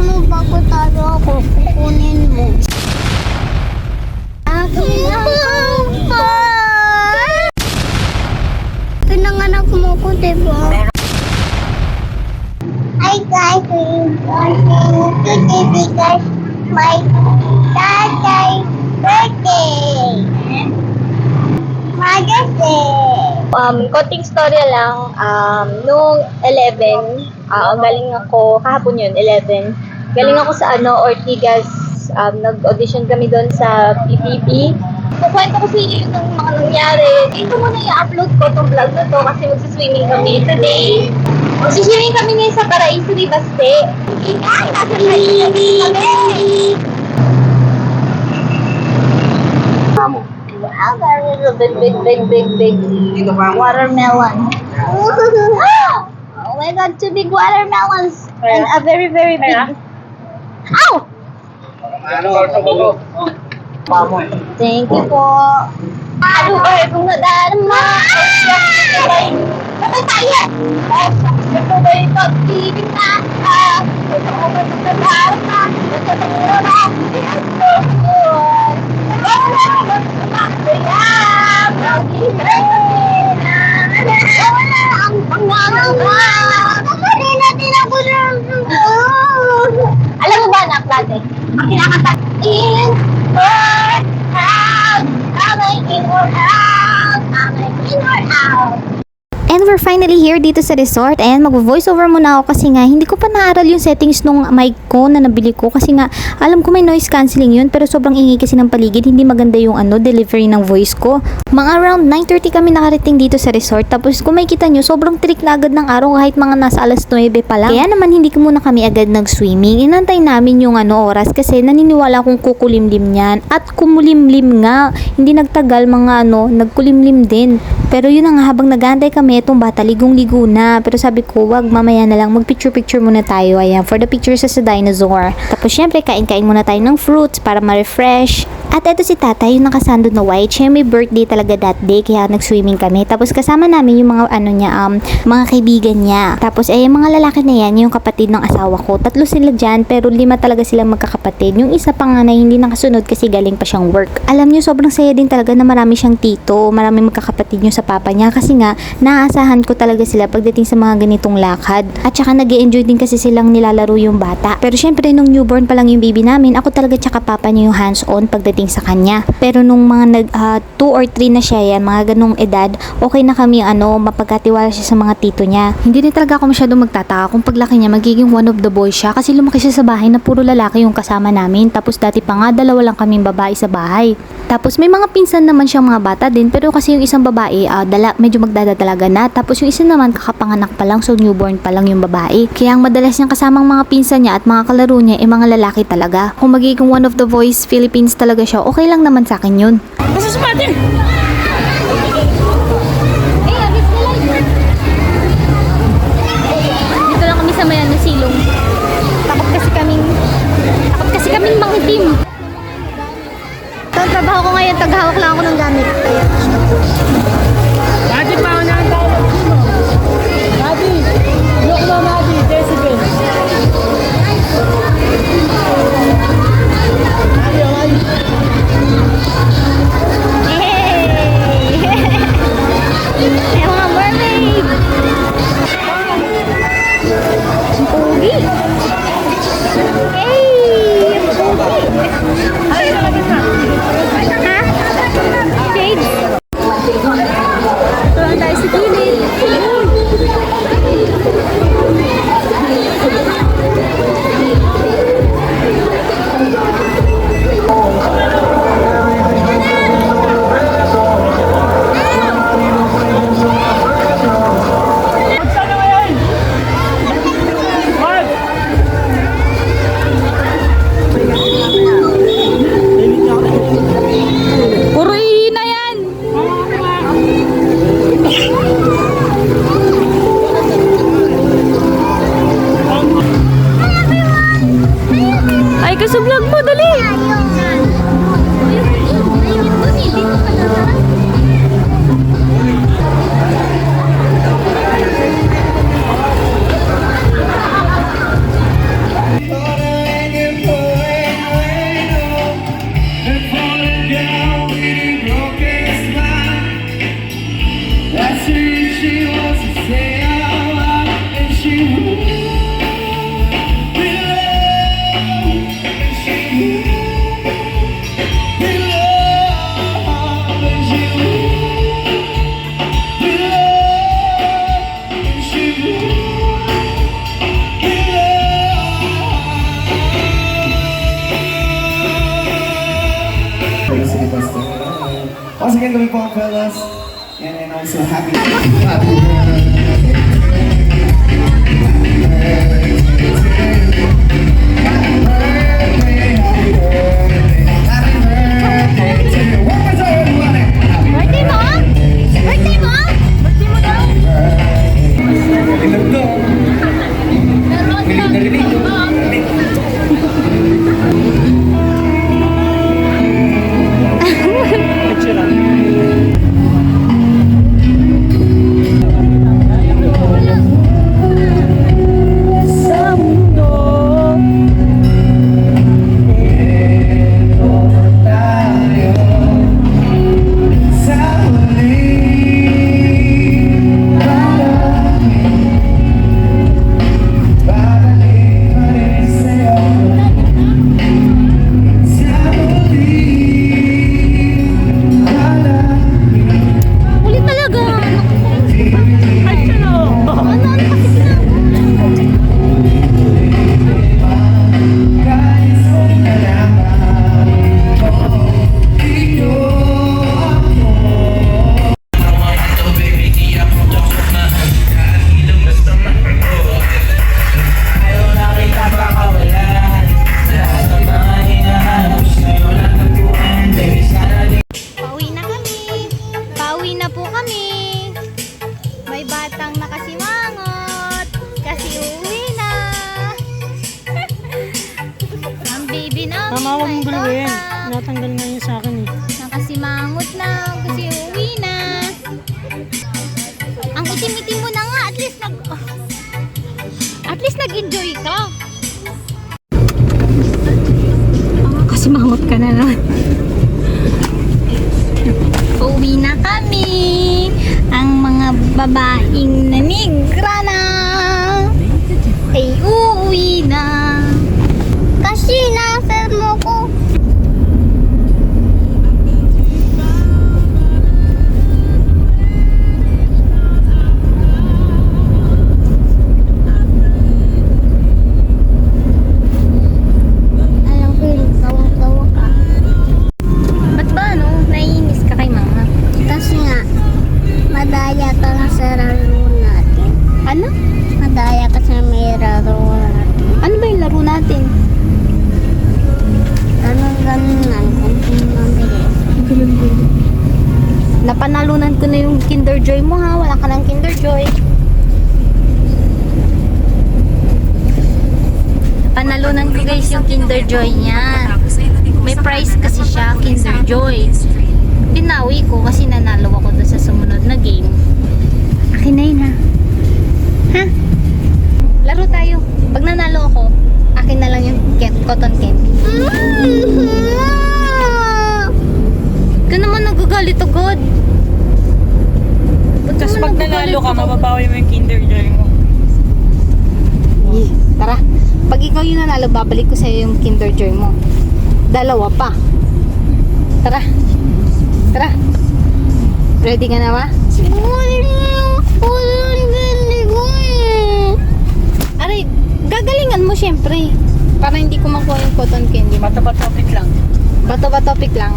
mo bago talo ako, kukunin mo. Akin lang pa. Pinanganak mo ko, diba? Hi guys, we're going today because my tatay's birthday. Mother's Day. Um, konting storya lang, um, nung 11, ah, galing ako, kahapon yun, 11, galing ako sa ano, Ortigas, um, nag-audition kami doon sa PPP. Kukwento ko sa inyo yung mga nangyari. Dito muna i-upload ko itong vlog na to kasi magsiswimming kami today. Magsiswimming kami ngayon sa Paraiso de Baste. Ay, nasa Paraiso kami. Amo. Wow, very big, big, big, big, big pa mo. watermelon. oh my god, two big watermelons. And a very, very big... Ow! Ano? Ito. Pamo. Thank you po. Ano ba kung nadarama? Sabay tayo! Ito ba yung pag-ibig na? Ito ba? Ito ba yung nadarama? Ang kinakanta, In or out, amay in or out, amay in or out. And we're finally here dito sa resort and mag-voice over muna ako kasi nga hindi ko pa naaral yung settings nung mic ko na nabili ko kasi nga alam ko may noise cancelling yun pero sobrang ingay kasi ng paligid hindi maganda yung ano delivery ng voice ko. Mga around 9.30 kami nakarating dito sa resort tapos kung makikita nyo sobrang trick na agad ng araw kahit mga nasa alas 9 pa lang. Kaya naman hindi ko muna kami agad nag-swimming. Inantay namin yung ano oras kasi naniniwala akong kukulimlim niyan at kumulimlim nga. Hindi nagtagal mga ano nagkulimlim din. Pero yun nga habang nagantay kami itong bata ligong-ligo na. Pero sabi ko wag mamaya na lang mag-picture-picture muna tayo. Ayan for the pictures sa dinosaur. Tapos syempre kain-kain muna tayo ng fruits para ma-refresh. At eto si tatay yung nakasando na white. Siya may birthday talaga that day kaya nag-swimming kami. Tapos kasama namin yung mga ano niya um, mga kaibigan niya. Tapos eh yung mga lalaki na yan yung kapatid ng asawa ko. Tatlo sila dyan pero lima talaga silang magkakapatid. Yung isa pa nga na hindi nakasunod kasi galing pa siyang work. Alam niyo sobrang saya din talaga na marami siyang tito. Marami magkakapatid niyo sa papa niya kasi nga naaasahan ko talaga sila pagdating sa mga ganitong lakad. At saka nag enjoy din kasi silang nilalaro yung bata. Pero syempre nung newborn pa lang yung baby namin, ako talaga tsaka papa niya yung hands-on pagdating sa kanya. Pero nung mga nag 2 or 3 na siya yan, mga ganong edad, okay na kami ano, mapagkatiwala siya sa mga tito niya. Hindi rin talaga ako masyadong magtataka kung paglaki niya magiging one of the boys siya kasi lumaki siya sa bahay na puro lalaki yung kasama namin. Tapos dati pa nga dalawa lang kaming babae sa bahay. Tapos may mga pinsan naman siyang mga bata din pero kasi yung isang babae ah, dala, medyo magdadadalaga na. Tapos yung isa naman kakapanganak pa lang so newborn pa lang yung babae. Kaya ang madalas niyang kasamang mga pinsan niya at mga kalaro niya ay mga lalaki talaga. Kung magiging one of the voice Philippines talaga siya, okay lang naman sa akin yun. Dito lang kami sa mayan na silong. Takot kasi kaming takot kasi kaming mangitim. Ang trabaho ko ngayon, taghawak lang ako ng gamit. Daddy, sa vlog mo, dali! single po, fellas. And I'm so happy. happy birthday. Yun sa akin eh. Nakasimangot na kasi uwi na. Ang itim-itim mo na nga. At least nag... At least nag-enjoy ka. Kasi mangot ka na naman. Uwi na kami. Ang mga babaeng nanigra na Joy niya. May price kasi siya, Kinder Joy. Pinawi ko kasi nanalo ako doon sa sumunod na game. Akin na yun ha. Ha? Laro tayo. Pag nanalo ako, akin na lang yung cotton candy. Ka naman nagagalit agad. Tapos pag nanalo ka, mababawi mo yung Kinder Joy mo. Tara. Pag ikaw yung nanalo, babalik ko sa'yo yung Kinder Joy mo. Dalawa pa. Tara. Tara. Ready ka na ba? Aray, gagalingan mo syempre. Para hindi ko makuha yung cotton candy. Matapat topic lang. Bato ba topic lang?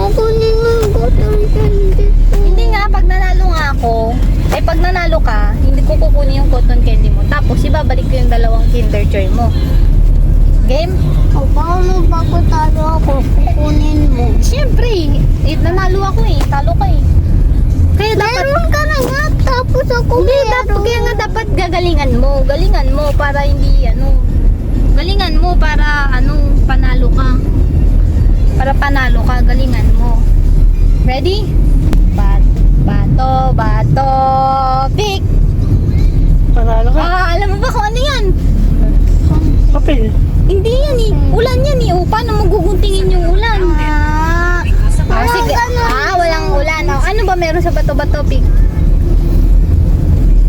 Kukunin mo ang cotton candy ko. Hindi nga, pag nanalo nga ako, eh pag nanalo ka, hindi ko kukunin yung cotton candy mo. Tapos ibabalik ko yung dalawang Kinder Joy mo. Game? O, paano ba ko talo ako? Kukunin mo. Siyempre, eh, nanalo ako eh. Talo ka eh. Kaya dapat... Meron ka na nga, tapos ako Hindi, dapat, kaya nga dapat gagalingan mo. Galingan mo para hindi ano... Galingan mo para ano, panalo ka. Para panalo ka, galingan mo. Ready? Bat, bato, bato, pick! Panalo ka. Ah, alam mo ba kung ano yan? Papel. Hindi yan eh. Ulan yan eh. O, paano mo guguntingin yung ulan? Ah, Ah, sige. Ah, walang ulan. Oh, ano ba meron sa bato-bato, pick?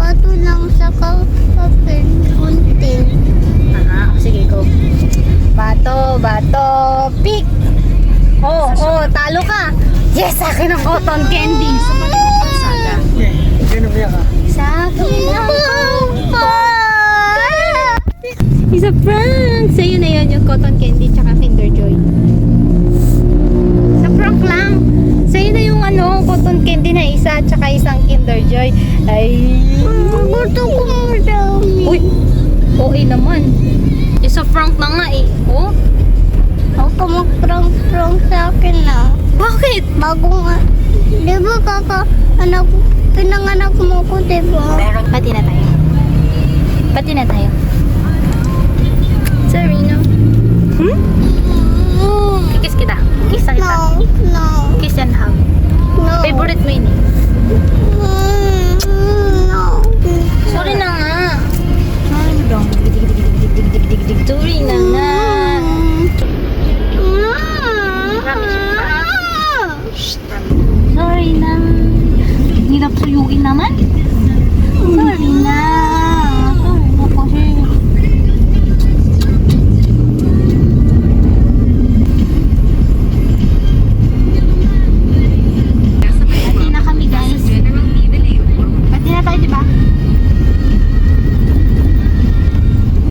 Pato lang sa kapapel. Kunting. Ah, sige, go. Bato, bato, pick! Oh, oh, talo ka! Yes, sa akin ang cotton candy! Yeah. Ganun ba ka? Sa akin ang Isa prank! Sa'yo na yun yung cotton candy tsaka Kinder Joy. Sa prank lang! Cotton candy na isa at saka isang Kinder Joy. Ay. Gusto ko madami. Uy. Okay naman. Isa frank na nga eh. Oh. Huwag ka mag-prong-prong sa akin na. Bakit? Bago nga. Di ba kaka, anak, pinanganak mo ko, di ba? Meron. Pati na tayo. Pati na tayo. Sorry, no? Hmm? Mm. Kikis kita. Kikis na kita. No, no. Kiss and hug. No. Favorite mo yun eh. Sorry na nga. Sorry na.